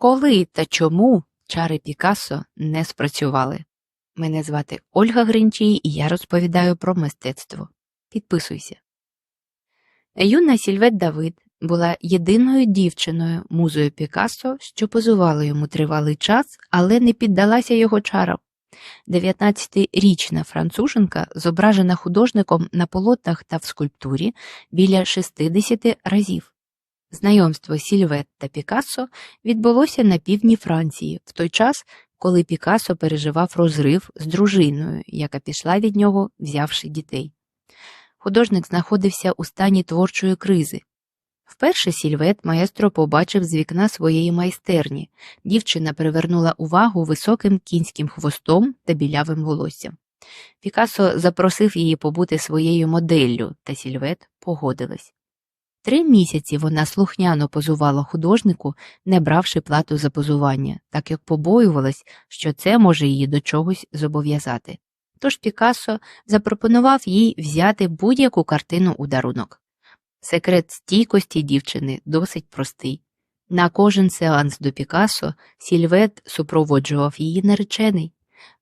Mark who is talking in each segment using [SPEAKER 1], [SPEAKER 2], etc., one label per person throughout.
[SPEAKER 1] Коли та чому чари Пікассо не спрацювали? Мене звати Ольга Гринчій і я розповідаю про мистецтво. Підписуйся. Юна Сільвет Давид була єдиною дівчиною музою Пікассо, що позувала йому тривалий час, але не піддалася його чарам. 19-річна француженка зображена художником на полотнах та в скульптурі біля 60 разів. Знайомство Сільвет та Пікассо відбулося на півдні Франції в той час, коли Пікассо переживав розрив з дружиною, яка пішла від нього, взявши дітей. Художник знаходився у стані творчої кризи. Вперше Сільвет маестро побачив з вікна своєї майстерні. Дівчина привернула увагу високим кінським хвостом та білявим волоссям. Пікассо запросив її побути своєю моделлю, та Сільвет погодилась. Три місяці вона слухняно позувала художнику, не бравши плату за позування, так як побоювалась, що це може її до чогось зобов'язати. Тож Пікассо запропонував їй взяти будь-яку картину у дарунок. Секрет стійкості дівчини досить простий. На кожен сеанс до Пікассо Сільвет супроводжував її наречений.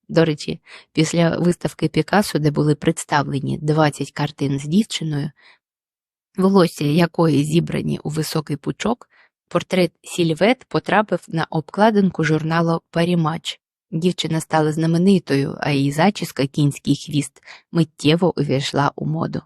[SPEAKER 1] До речі, після виставки Пікассо, де були представлені 20 картин з дівчиною, волосся якої зібрані у високий пучок, портрет Сільвет потрапив на обкладинку журналу Парімач. Дівчина стала знаменитою, а її зачіска кінський хвіст миттєво увійшла у моду.